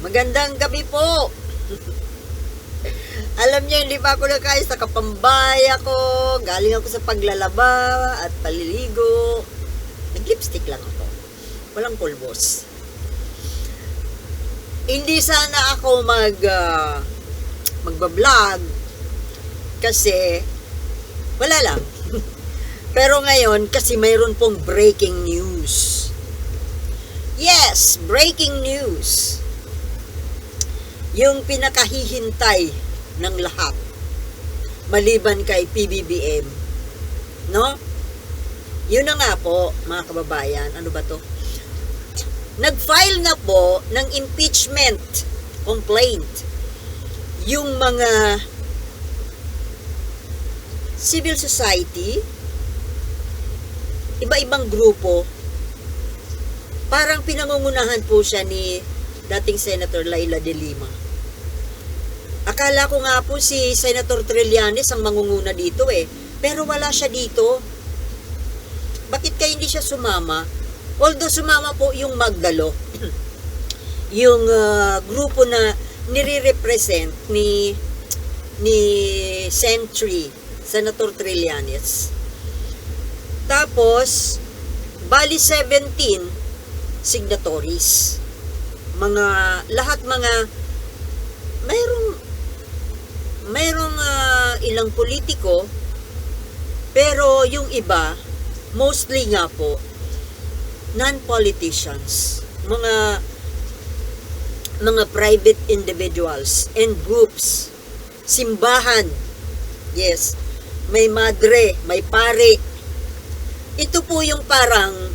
Magandang gabi po! Alam niyo, hindi pa ako nakayos. Nakapambay ako. Galing ako sa paglalaba at paliligo. Nag-lipstick lang ako. Walang pulbos. Hindi sana ako mag ah, magbablog kasi wala lang. Pero ngayon, kasi mayroon pong breaking news. Yes, breaking news. Yung pinakahihintay ng lahat. Maliban kay PBBM. No? Yun na nga po, mga kababayan. Ano ba to? Nag-file na po ng impeachment complaint yung mga civil society, iba-ibang grupo, parang pinangungunahan po siya ni dating Senator Laila de Lima. Akala ko nga po si Senator Trillanes ang mangunguna dito eh. Pero wala siya dito. Bakit kaya hindi siya sumama? Although sumama po yung Magdalo, yung ah, grupo na nire-represent ni ni Century, Senator Trillanes. Tapos, bali 17 signatories. Mga, lahat mga, mayroong, mayroong ah, ilang politiko, pero yung iba, mostly nga po, non-politicians, mga mga private individuals and groups, simbahan, yes, may madre, may pare. Ito po yung parang,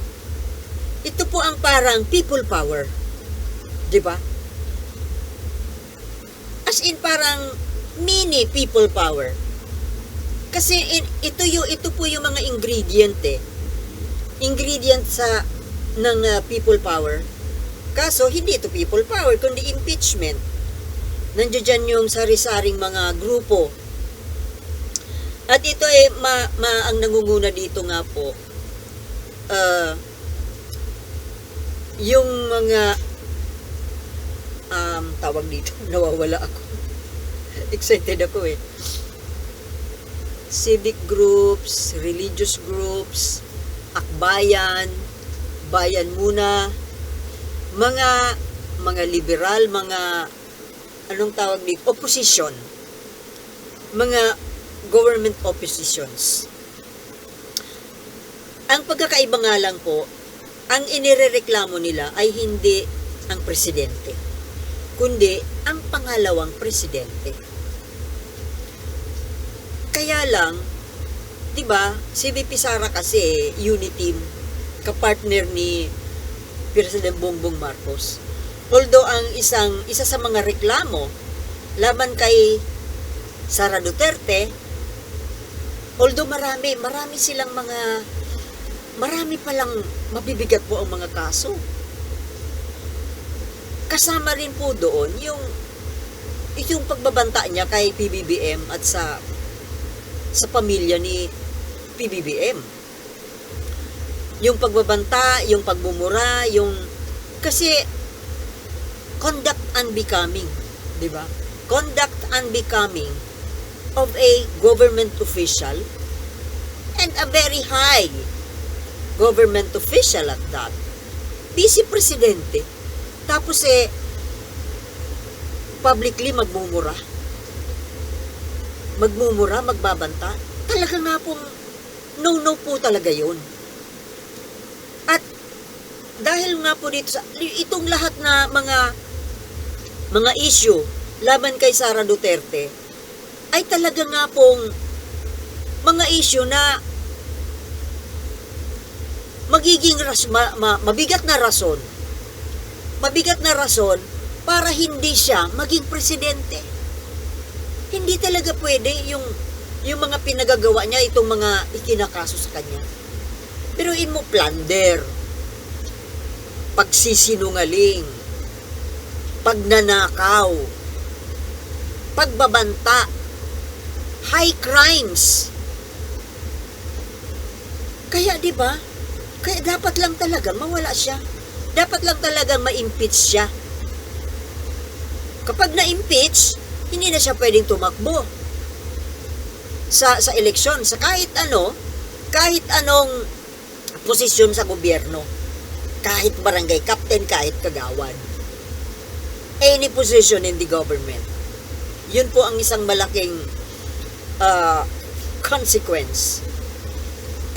ito po ang parang people power. Di ba? As in parang mini people power. Kasi in- ito yung ito po yung mga ingredient eh. Ingredient sa ng uh, people power. Kaso hindi ito people power kundi impeachment. Nandiyan dyan yung sari-saring mga grupo. At ito eh ma, ma- ang nangunguna dito nga po uh, yung mga um, tawag dito, nawawala ako. Excited ako eh civic groups, religious groups, akbayan, bayan muna, mga mga liberal, mga anong tawag dito, opposition, mga government oppositions. Ang pagkakaiba nga lang po, ang inirereklamo nila ay hindi ang presidente, kundi ang pangalawang presidente. Kaya lang, 'di ba? Si VP Sara kasi unity kapartner ni President Bongbong Marcos. Although ang isang isa sa mga reklamo laban kay Sara Duterte, although marami, marami silang mga marami palang mabibigat po ang mga kaso. Kasama rin po doon yung yung pagbabanta niya kay PBBM at sa sa pamilya ni PBBM. Yung pagbabanta, yung pagmumura, yung kasi conduct unbecoming, 'di ba? Conduct unbecoming of a government official and a very high government official at that. Vice Presidente. Tapos eh publicly magmumura magmumura, magbabanta, talaga nga pong no-no po talaga yun. At dahil nga po dito sa itong lahat na mga mga issue laban kay Sara Duterte ay talaga nga pong mga issue na magiging ras, ma, ma, mabigat na rason mabigat na rason para hindi siya maging presidente hindi talaga pwede yung yung mga pinagagawa niya itong mga ikinakaso sa kanya. Pero in mo plunder, pagsisinungaling, pagnanakaw, pagbabanta, high crimes. Kaya 'di ba? Kaya dapat lang talaga mawala siya. Dapat lang talaga ma-impeach siya. Kapag na-impeach, hindi na siya pwedeng tumakbo sa sa eleksyon sa kahit ano, kahit anong posisyon sa gobyerno. Kahit barangay captain, kahit kagawad. Any position in the government. Yun po ang isang malaking ah, consequence.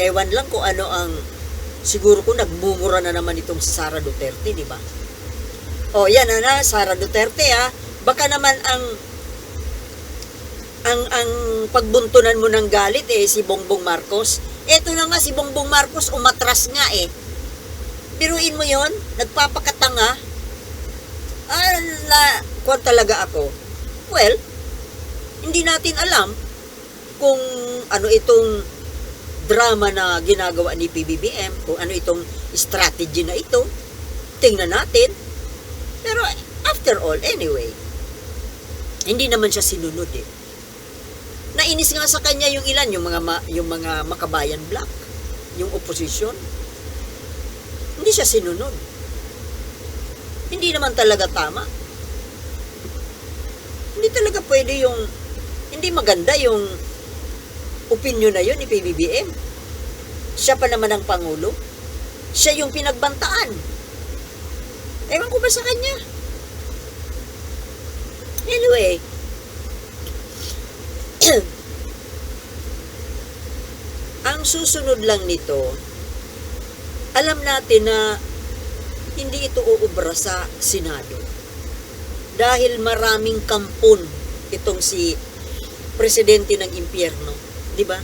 Ewan lang kung ano ang siguro ko nagmumura na naman itong Sara Duterte, di ba? O yan na na, Sara Duterte ha. Baka naman ang ang ang pagbuntunan mo ng galit eh si Bongbong Marcos. Eto na nga si Bongbong Marcos umatras nga eh. Biruin mo yon, nagpapakatanga. Ah, na, talaga ako. Well, hindi natin alam kung ano itong drama na ginagawa ni PBBM, kung ano itong strategy na ito. Tingnan natin. Pero after all, anyway, hindi naman siya sinunod eh. Nainis nga sa kanya yung ilan, yung mga ma- yung mga makabayan black, yung opposition. Hindi siya sinunod. Hindi naman talaga tama. Hindi talaga pwede yung hindi maganda yung opinion na yun ni PBBM. Siya pa naman ang pangulo. Siya yung pinagbantaan. Ewan ko ba sa kanya? Anyway, ang susunod lang nito, alam natin na hindi ito uubra sa Senado. Dahil maraming kampon itong si presidente ng impyerno. Di ba?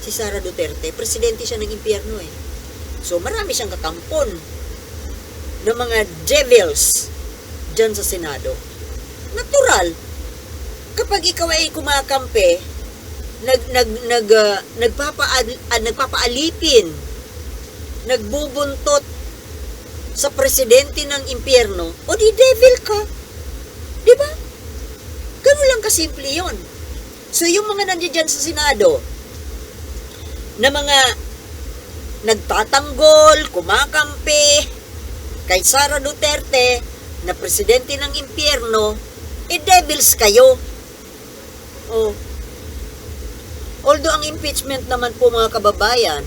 Si Sara Duterte, presidente siya ng impyerno eh. So marami siyang kakampon ng mga devils dyan sa Senado. Natural. Kapag ikaw ay kumakampi, nag nag nag uh, nagpapaal, ah, nagpapaalipin, nagbubuntot sa presidente ng impyerno, o di devil ka. Di ba? Ganun lang kasimple yon. So yung mga nandiyan sa Senado, na mga nagtatanggol, kumakampi, kay Sara Duterte, na presidente ng impyerno, eh devils kayo. Oh. Although ang impeachment naman po mga kababayan,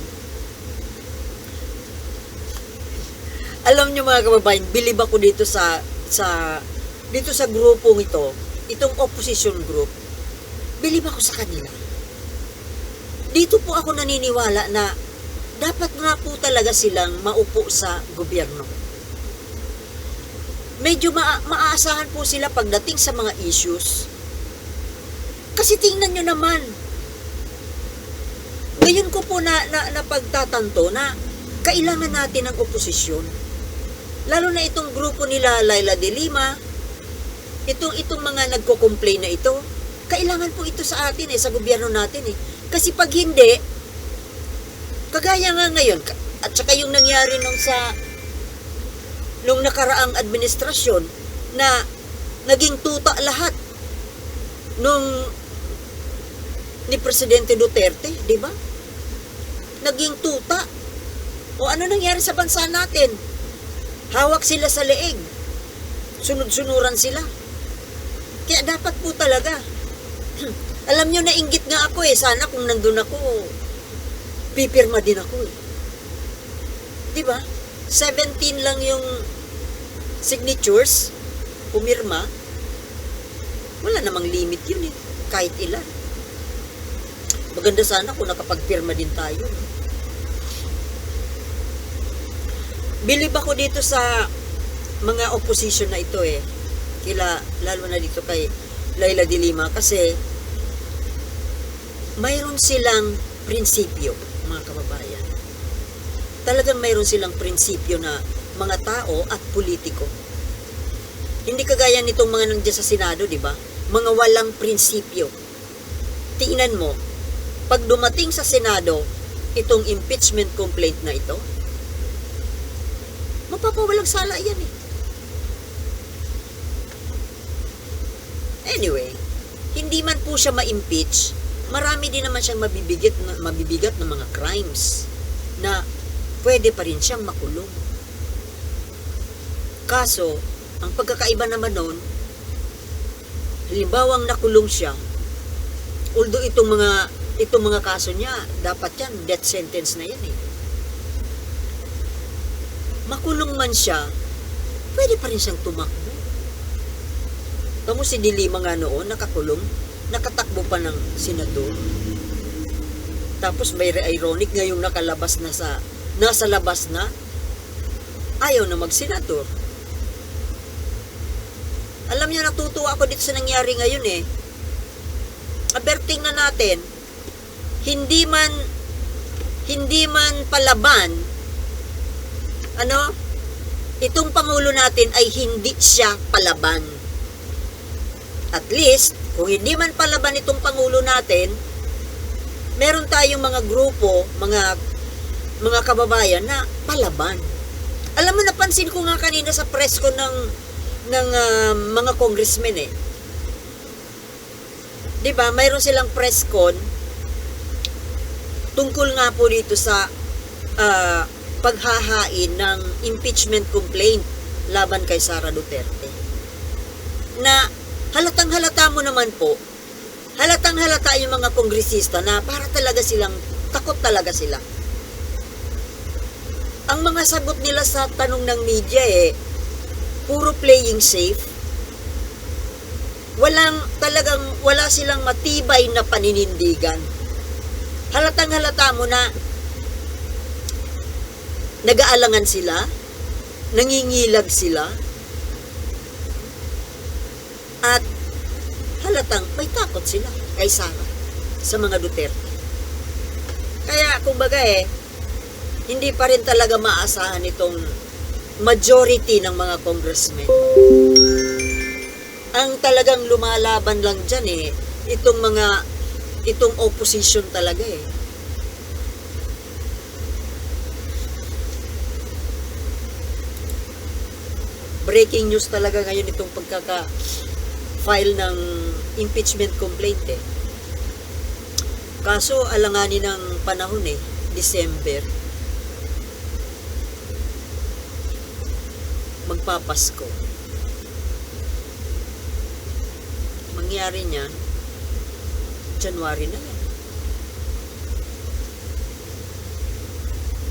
alam nyo mga kababayan, bilib ako dito sa sa dito sa grupong ito, itong opposition group, bilib ako sa kanila. Dito po ako naniniwala na dapat nga po talaga silang maupo sa gobyerno. Medyo ma- maaasahan po sila pagdating sa mga issues. Kasi tingnan nyo naman, ngayon ko po na, na, na pagtatanto na kailangan natin ng oposisyon. Lalo na itong grupo nila Laila de Lima, itong, itong mga nagko-complain na ito, kailangan po ito sa atin eh, sa gobyerno natin eh. Kasi pag hindi, kagaya nga ngayon, at saka yung nangyari nung sa nung nakaraang administrasyon na naging tuta lahat nung ni Presidente Duterte, di ba? Naging tuta. O ano nangyari sa bansa natin? Hawak sila sa leeg. Sunod-sunuran sila. Kaya dapat po talaga. Alam nyo, nainggit nga ako eh. Sana kung nandun ako, pipirma din ako eh. Di ba? 17 lang yung signatures, pumirma. Wala namang limit yun eh. Kahit ilan. Maganda sana kung nakapagpirma din tayo. Bilib ako dito sa mga opposition na ito eh. Kila, lalo na dito kay Laila de Lima kasi mayroon silang prinsipyo, mga kababayan. Talagang mayroon silang prinsipyo na mga tao at politiko. Hindi kagaya nitong mga nandiyan sa Senado, di ba? Mga walang prinsipyo. Tingnan mo, pag dumating sa Senado, itong impeachment complaint na ito, mapapawalang sala yan eh. Anyway, hindi man po siya ma-impeach, marami din naman siyang mabibigat, mabibigat ng mga crimes na pwede pa rin siyang makulong. Kaso, ang pagkakaiba naman noon, halimbawang nakulong siya, although itong mga itong mga kaso niya, dapat yan, death sentence na yan eh. Makulong man siya, pwede pa rin siyang tumakbo. Tamo si Dilima nga noon, nakakulong, nakatakbo pa ng senador. Tapos may ironic ngayong nakalabas na sa, nasa labas na, ayaw na magsenador. Alam niyo, natutuwa ako dito sa nangyari ngayon eh. Aberting na natin, hindi man, hindi man palaban, ano, itong Pangulo natin ay hindi siya palaban. At least, kung hindi man palaban itong Pangulo natin, meron tayong mga grupo, mga mga kababayan na palaban. Alam mo, napansin ko nga kanina sa press ko ng, ng ah, mga congressmen eh. ba? Mayroon silang press con tungkol nga po dito sa ah, paghahain ng impeachment complaint laban kay Sara Duterte. Na halatang halata mo naman po, halatang halata yung mga kongresista na para talaga silang, takot talaga sila. Ang mga sagot nila sa tanong ng media eh, puro playing safe. Walang talagang, wala silang matibay na paninindigan. Halatang halata mo na nag-aalangan sila, nangingilag sila, at halatang may takot sila kay Sara sa mga Duterte. Kaya, kumbaga eh, hindi pa rin talaga maasahan itong majority ng mga congressmen. Ang talagang lumalaban lang dyan eh, itong mga, itong opposition talaga eh. Breaking news talaga ngayon itong pagkaka file ng impeachment complaint eh. Kaso alanganin ng panahon eh, December. Magpapasko. Mangyari niyan, January na yan.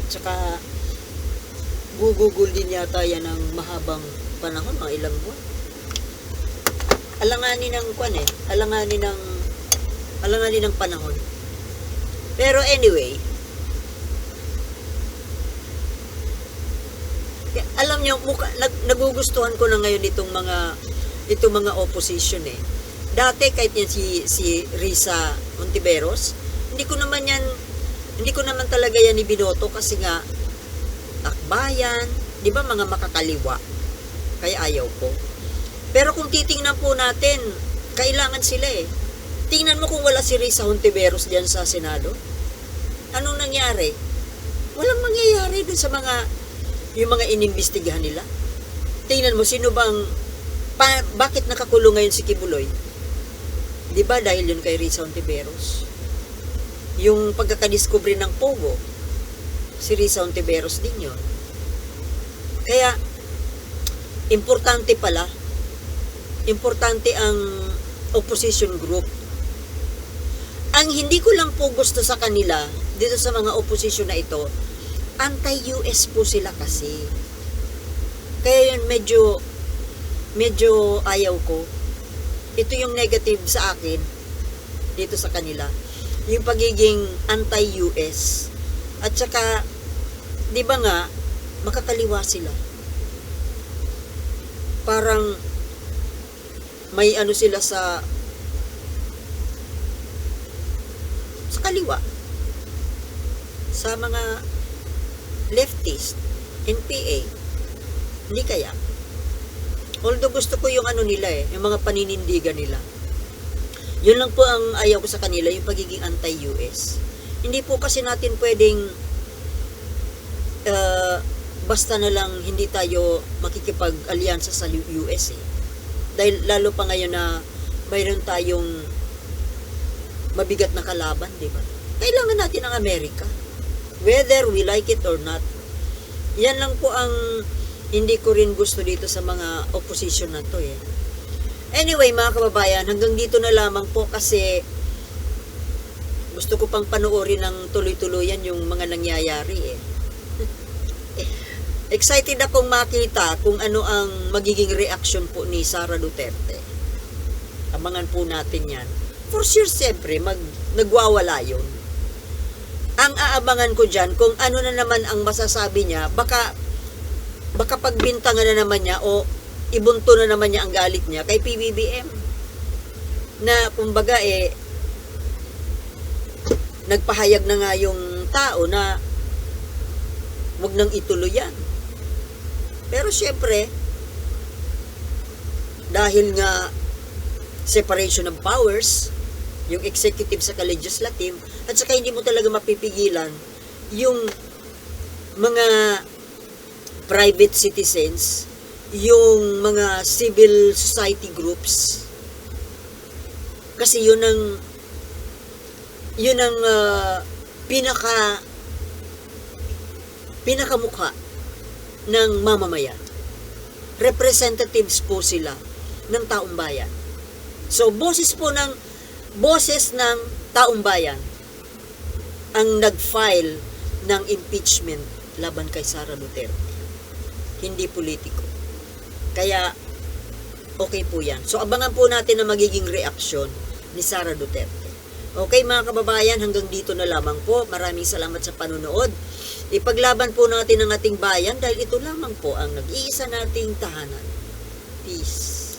Tsaka, gugugol din yata yan ng mahabang panahon, mga ilang buwan alanganin ng kwan eh, alanganin ng alanganin ng panahon. Pero anyway, alam niyo, mukha, nag, nagugustuhan ko na ngayon itong mga itong mga opposition eh. Dati kahit yan si si Risa Ontiveros, hindi ko naman yan hindi ko naman talaga yan ibinoto kasi nga akbayan, 'di ba mga makakaliwa. Kaya ayaw ko. Pero kung titingnan po natin, kailangan sila eh. Tingnan mo kung wala si Risa Hontiveros diyan sa Senado. Anong nangyari? Walang mangyayari dun sa mga yung mga inimbestigahan nila. Tingnan mo sino bang pa, bakit nakakulong ngayon si Kibuloy? 'Di ba dahil yun kay Risa Hontiveros? Yung pagkakadiscovery ng Pogo, si Risa Hontiveros din yun. Kaya, importante pala importante ang opposition group. Ang hindi ko lang po gusto sa kanila, dito sa mga opposition na ito, anti-US po sila kasi. Kaya yun medyo, medyo ayaw ko. Ito yung negative sa akin, dito sa kanila. Yung pagiging anti-US. At saka, di ba nga, makakaliwa sila. Parang, may ano sila sa sa kaliwa. Sa mga leftist NPA hindi kaya. Although gusto ko yung ano nila eh yung mga paninindigan nila. Yun lang po ang ayaw ko sa kanila yung pagiging anti-US hindi po kasi natin pwedeng uh, basta na lang hindi tayo makikipag-alyansa sa US eh dahil lalo pa ngayon na mayroon tayong mabigat na kalaban, di ba? Kailangan natin ang Amerika. Whether we like it or not. Yan lang po ang hindi ko rin gusto dito sa mga opposition na to eh. Anyway, mga kababayan, hanggang dito na lamang po kasi gusto ko pang panoorin ng tuloy-tuluyan yung mga nangyayari eh. Excited akong makita kung ano ang magiging reaction po ni Sara Duterte. Abangan po natin yan. For sure, siyempre, mag, nagwawala yun. Ang aabangan ko dyan, kung ano na naman ang masasabi niya, baka, baka pagbintangan na naman niya o ibunto na naman niya ang galit niya kay PBBM. Na, kumbaga eh, nagpahayag na nga yung tao na wag nang ituloy yan. Pero syempre, dahil nga separation of powers, yung executive sa legislative, at saka hindi mo talaga mapipigilan yung mga private citizens, yung mga civil society groups. Kasi yun ang yun ang ah, pinaka pinakamukha ng mamamayan. Representatives po sila ng taong bayan. So, boses po ng boses ng taong bayan ang nag-file ng impeachment laban kay Sara Duterte. Hindi politiko. Kaya, okay po yan. So, abangan po natin ang magiging reaksyon ni Sara Duterte. Okay mga kababayan, hanggang dito na lamang po. Maraming salamat sa panunood. Ipaglaban po natin ang ating bayan dahil ito lamang po ang nag-iisa nating tahanan. Peace.